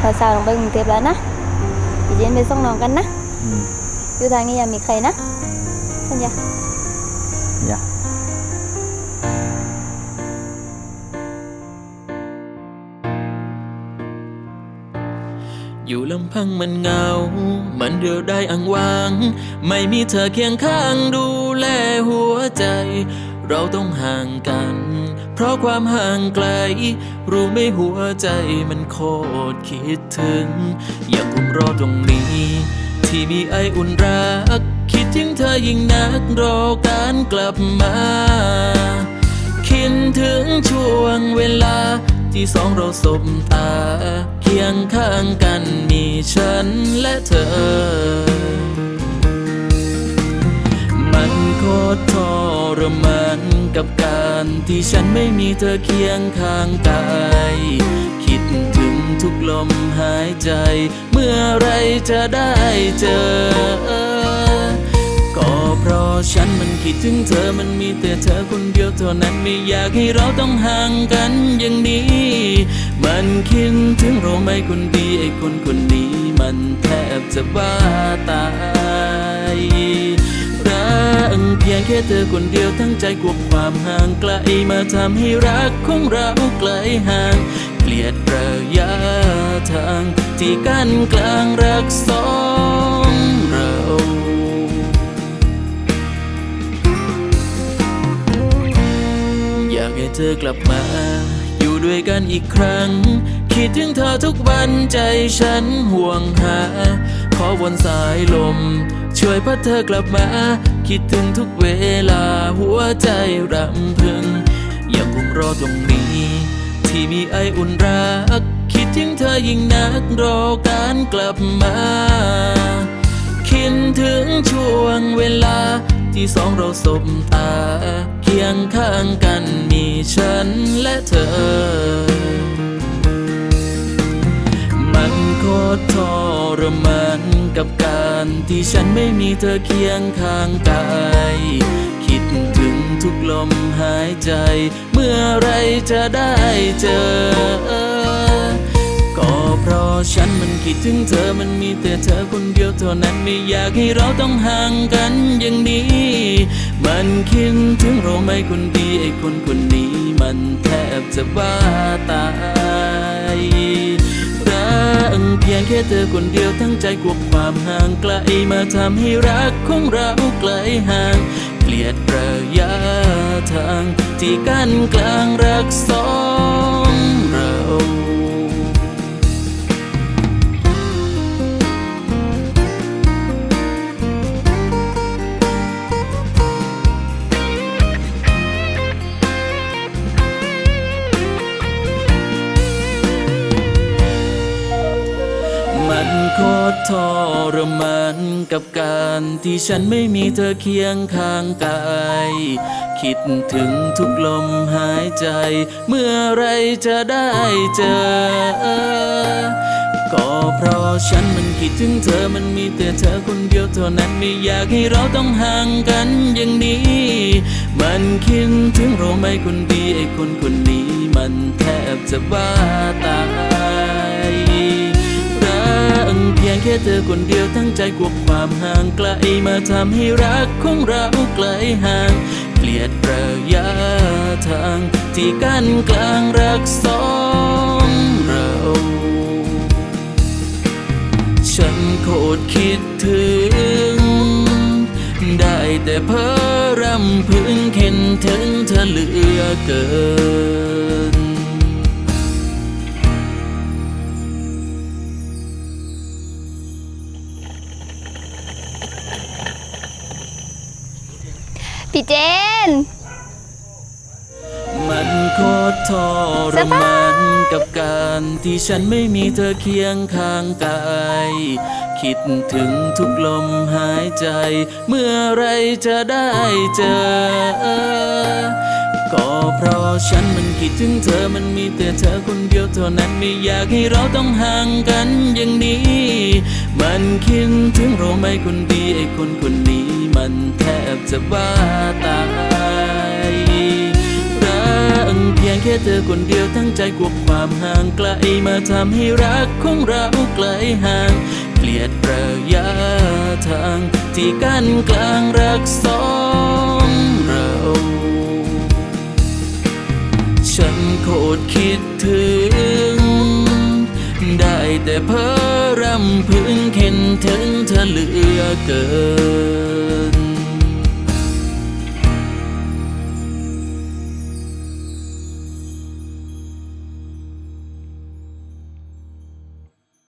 พาสาวลงไปกรุงเทพแล้วนะเดี๋ยวเจนไปส่งน้องกันนะอืมอยู่ทางนี้อย่ามีใครนะสัญญาอย่าอยู่ลำพังมันเหงา มันเดียวได้อังวาง ไม่มีเธอเคียงข้างดูแลหัวใจ เราต้องห่างกัน เพราะความห่างไกล รู้ไหม่หัวใจมันโคตรคิดถึง อยากคุมรอตรงนี้ ที่มีไออุ่นรัก คิดถึงเธอยิ่งนักรอการกลับมาคิดถึงช่วงเวลาที่สองเราสบตา เคียงข้างกันมีฉันและเธอ มานกับการที่ฉันไม่มีเธอเคียงข้างกายคิดถึงทุกลมหายใจ เมื่อไรจะได้เจอ ก็เพราะฉันมันคิดถึงเธอมันมีแต่เธอคนเดียวเท่านั้นไม่อยากให้เราต้องห่างกันอย่างนี้ มันคิดถึงเราไม่คนดีไอ้คนคนนี้มันแทบจะบ้าตาย พียงแค่เธอคนเดียวทั้งใจกลัวความห่างไกลมาทำให้รักของเราไกลห่าง เกลียดระยะทาง ที่กั้นกลางรักสองเราอยากให้เธอกลับมา อยู่ด้วยกันอีกครั้ง คิดถึงเธอทุกวันใจฉันห่วงหา อวนสายลม ช่วยพัดเธอกลับมา คิดถึงทุกเวลาหัวใจรำพึง ยังคงรอตรงนี้ ที่มีไออุ่นรัก คิดถึงเธอยิ่งนักรอการกลับมาคิดถึงช่วงเวลา ที่สองเราสบตา เคียงข้างกันมีฉันและเธอมันโคตรทรมาน กับการที่ฉันไม่มีเธอเคียงข้างกายคิดถึงทุกลมหายใจ เมื่อไรจะได้เจอ ก็เพราะฉันมันคิดถึงเธอมันมีแต่เธอคนเดียวเท่านั้นไม่อยากให้เราต้องห่างกันอย่างนี้ มันคิดถึงเราไม่คนดีไอ้คนคนนี้มันแทบจะบ้าตาย เพียงแค่เธอคนเดียวทั้งใจกลัวความห่างไกลมาทำให้รักของเราไกลห่าง เกลียดระยะทาง ที่กั้นกลางรักสองเรา ทรมานกับการที่ฉันไม่มีเธอเคียงข้างกาย คิดถึงทุกลมหายใจ เมื่อไรจะได้เจอ ก็เพราะฉันมันคิดถึงเธอมันมีแต่เธอคนเดียวเท่านั้นไม่อยากให้เราต้องห่างกันอย่างนี้ มันคิดถึงเราไม่คนดีไอ้คนคนนี้มันแทบจะบ้าตาย ยงแค่เธอคนเดียวทั้งใจกลัวความห่างไกลมาทำให้รักของเราไกลห่าง เกลียดระยะทาง ที่กั้นกลางรักสองเรา ฉันโคตรคิดถึง ได้แต่เพ้อรำพึงเข็นถึงเธอเหลือเกิน พี่เจน มันโคตรทรมานกับการที่ฉันไม่มีเธอเคียงข้างกาย คิดถึงทุกลมหายใจ เมื่อไรจะได้เจอ ก็เพราะฉันมันคิดถึงเธอมันมีแต่เธอคนเดียวเท่านั้นไม่อยากให้เราต้องห่างกันอย่างนี้ มันคิดถึงเราไหม่คนดีไอ้คนคนนี้มันแทบจะบ้าตายรักเพียงแค่เธอคนเดียวทั้งใจกลัวความห่างไกลมาทำให้รักของเราไกลห่าง เกลียดระยะทางที่กั้นกลางรักสองเราฉันโคตรคิดถึง แต่เพ้อรำพึงเข็นถึงเธอเหลือเกิน